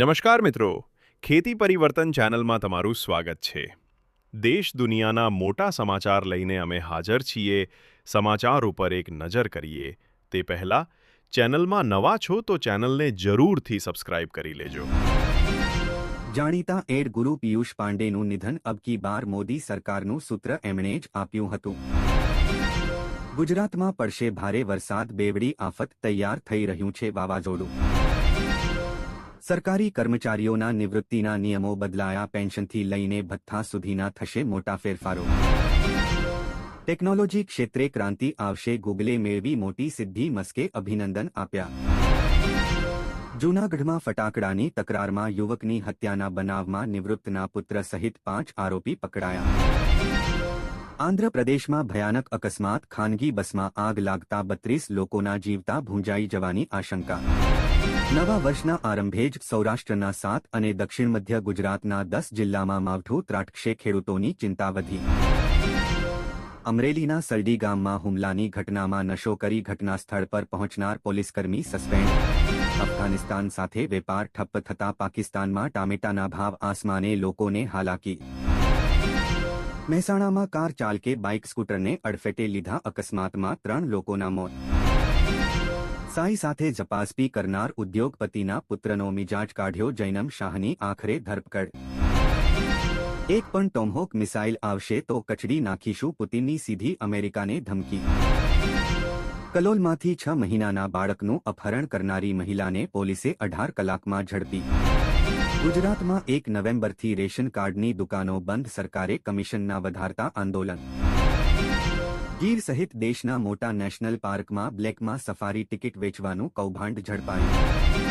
નમસ્કાર મિત્રો. ખેતી પરિવર્તન ચેનલમાં તમારું સ્વાગત છે. દેશ દુનિયાના મોટા સમાચાર લઈને અમે હાજર છીએ. સમાચાર ઉપર એક નજર કરીએ. તે પહેલાં, ચેનલમાં નવા છો તો ચેનલને જરૂરથી સબસ્ક્રાઇબ કરી લેજો. જાણીતા એડ ગુરુ પિયુષ પાંડેનું નિધન અબકી બાર મોદી સરકારનું સૂત્ર એમણે જ આપ્યું હતું. ગુજરાતમાં પડશે ભારે વરસાદ, બેવડી આફત તૈયાર થઈ રહ્યું છે વાવાઝોડું. સરકારી કર્મચારીઓના નિવૃત્તિના નિયમો બદલાયા, પેન્શનથી લઈને ભથ્થા સુધીના થશે મોટા ફેરફારો. ટેકનોલોજી ક્ષેત્રે ક્રાંતિ આવશે, ગૂગલે મેળવી મોટી સિદ્ધિ મસ્કે અભિનંદન આપ્યા. જૂનાગઢમાં ફટાકડાની તકરારમાં યુવકની હત્યાના બનાવમાં નિવૃત્તના પુત્ર સહિત પાંચ આરોપી પકડાયા. આંધ્રપ્રદેશમાં ભયાનક અકસ્માત, ખાનગી બસમાં આગ લાગતા બત્રીસ લોકોના જીવતા ભૂંજાઈ જવાની આશંકા. નવા વર્ષના આરંભે જ સૌરાષ્ટ્રના સાત અને દક્ષિણ મધ્ય ગુજરાતના દસ જિલ્લામાં માવઠું ત્રાટકશે ખેડૂતોની ચિંતા વધી અમરેલીના સરડી ગામમાં હુમલાની ઘટનામાં નશો કરી ઘટના સ્થળ પર પહોંચનાર પોલીસકર્મી સસ્પેન્ડ. અફઘાનિસ્તાન સાથે વેપાર ઠપ્પ થતા પાકિસ્તાનમાં ટામેટાના ભાવ આસમાને લોકોને હાલાકી. મહેસાણામાં કાર ચાલકે બાઇક સ્કૂટરને અડફેટે લીધા અકસ્માતમાં ત્રણ લોકોના મોત. સાઈ સાથે જપાસપી કરનાર ઉદ્યોગપતિના પુત્રનો મિજાજ કાઢ્યો જૈનમ શાહની આખરે ધરપકડ. એક પણ ટોમહોક મિસાઇલ આવશે તો કચડી નાખીશું પુતિનની સીધી અમેરિકાને ધમકી. કલોલમાંથી છ મહિનાના બાળકનું અપહરણ કરનારી મહિલાને પોલીસે અઢાર કલાકમાં ઝડપી. ગુજરાતમાં એક નવેમ્બરથી રેશન કાર્ડની દુકાનો બંધ, સરકારે કમિશનના વધારતા આંદોલન. ગીર સહિત દેશના મોટા નેશનલ પાર્કમાં બ્લેકમાં સફારી ટિકિટ વેચવાનું કૌભાંડ ઝડપાયું.